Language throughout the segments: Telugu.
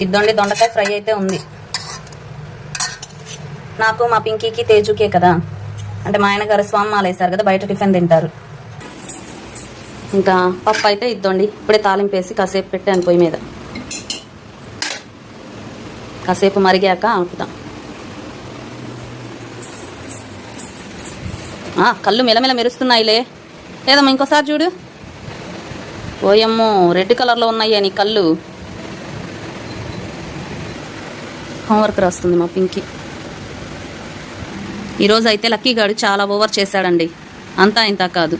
ఇద్దండి దొండకాయ ఫ్రై అయితే ఉంది. నాకు మా పింకీకి తేజుకే కదా. అంటే మా ఆయన గారు స్వామి వేశారు కదా బయట టిఫిన్ తింటారు. ఇంకా పప్పు అయితే ఇద్దండి. ఇప్పుడే తాలింపు వేసి కాసేపు పెట్టాను పొయ్యి మీద. కాసేపు మరిగాక ఆపుతాం ఆ, కళ్ళు మెలమెల మెరుస్తున్నాయిలే. ఏదమ్మా ఇంకోసారి చూడు. ఓయమ్మో రెడ్ కలర్లో ఉన్నాయి నీ కళ్ళు. హోంవర్క్ రాస్తుంది మా పింకి. ఈరోజు అయితే లక్కీ గాడు చాలా ఓవర్ చేశాడండి. అంతా ఇంత కాదు.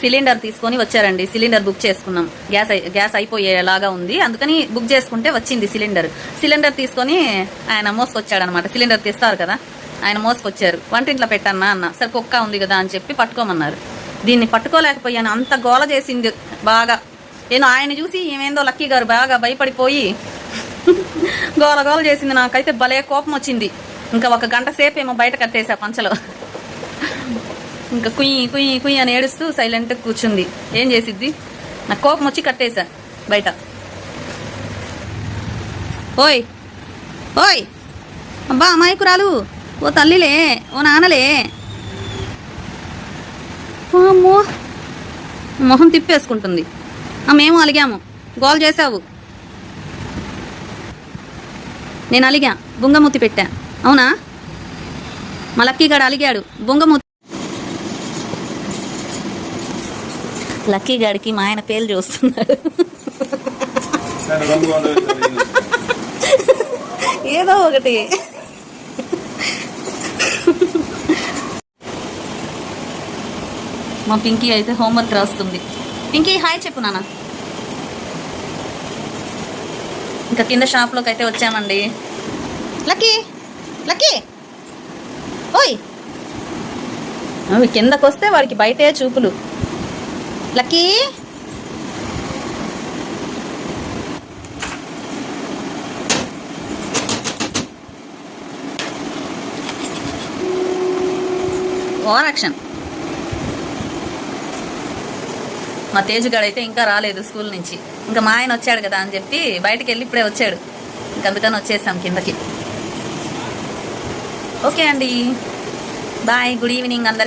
సిలిండర్ తీసుకొని వచ్చారండి. సిలిండర్ బుక్ చేసుకున్నాం. గ్యాస్ గ్యాస్ అయిపోయేలాగా ఉంది. అందుకని బుక్ చేసుకుంటే వచ్చింది సిలిండర్. సిలిండర్ తీసుకొని ఆయన మోసుకొచ్చాడనమాట. సిలిండర్ తెస్తారు కదా? ఆయన మోసుకొచ్చారు. వంటింట్లో పెట్టన్నా అన్న. సరే కుక్క ఉంది కదా అని చెప్పి పట్టుకోమన్నారు. దీన్ని పట్టుకోలేకపోయాను. అంత గోల చేసింది బాగా. నేను ఆయన చూసి ఏమేందో లక్కీ గారు బాగా భయపడిపోయి గోల గోల చేసింది నాకైతే భలే కోపం వచ్చింది. ఇంకా ఒక గంట సేపు ఏమో బయట కట్టేసా పంచలో. ఇంకా కుయ్యి కుయ్యి కుయ్యి అని ఏడుస్తూ సైలెంట్ కూర్చుంది. ఏం చేసిద్ది? నాకు కోపం వచ్చి కట్టేశా బయట. ఓయ్ ఓయ్ అబ్బా అమాయకురాలు ఓ తల్లిలే ఓ నాన్నలే. అమ్మో మొహం తిప్పేసుకుంటుంది. మేము అలిగాము. గోల్ చేసావు నేను అలిగా బుంగమూతి పెట్టా. అవునా? మా లక్కీగాడు అలిగాడు బుంగమూతి. లక్కీగాడికి మా ఆయన పేర్లు చూస్తున్నాడు ఏదో ఒకటి. మా పింకీ అయితే హోంవర్క్ రాస్తుంది. పింకీ హాయ్ చెప్పు నాన్న. ఇంకా కింద షాప్లోకి అయితే వచ్చామండి. Lucky Lucky. ఓయ్. అవి కిందకు వస్తే వాడికి బయటే చూపులు. లక్కీ. Over action. మా తేజుగాడు అయితే ఇంకా రాలేదు స్కూల్ నుంచి. ఇంకా మా ఆయన వచ్చాడు కదా అని చెప్పి బయటకు వెళ్ళి ఇప్పుడే వచ్చాడు. ఇంక అందుకని వచ్చేసాం కిందకి. ఓకే అండి. బాయ్. గుడ్ ఈవినింగ్ అందరికి.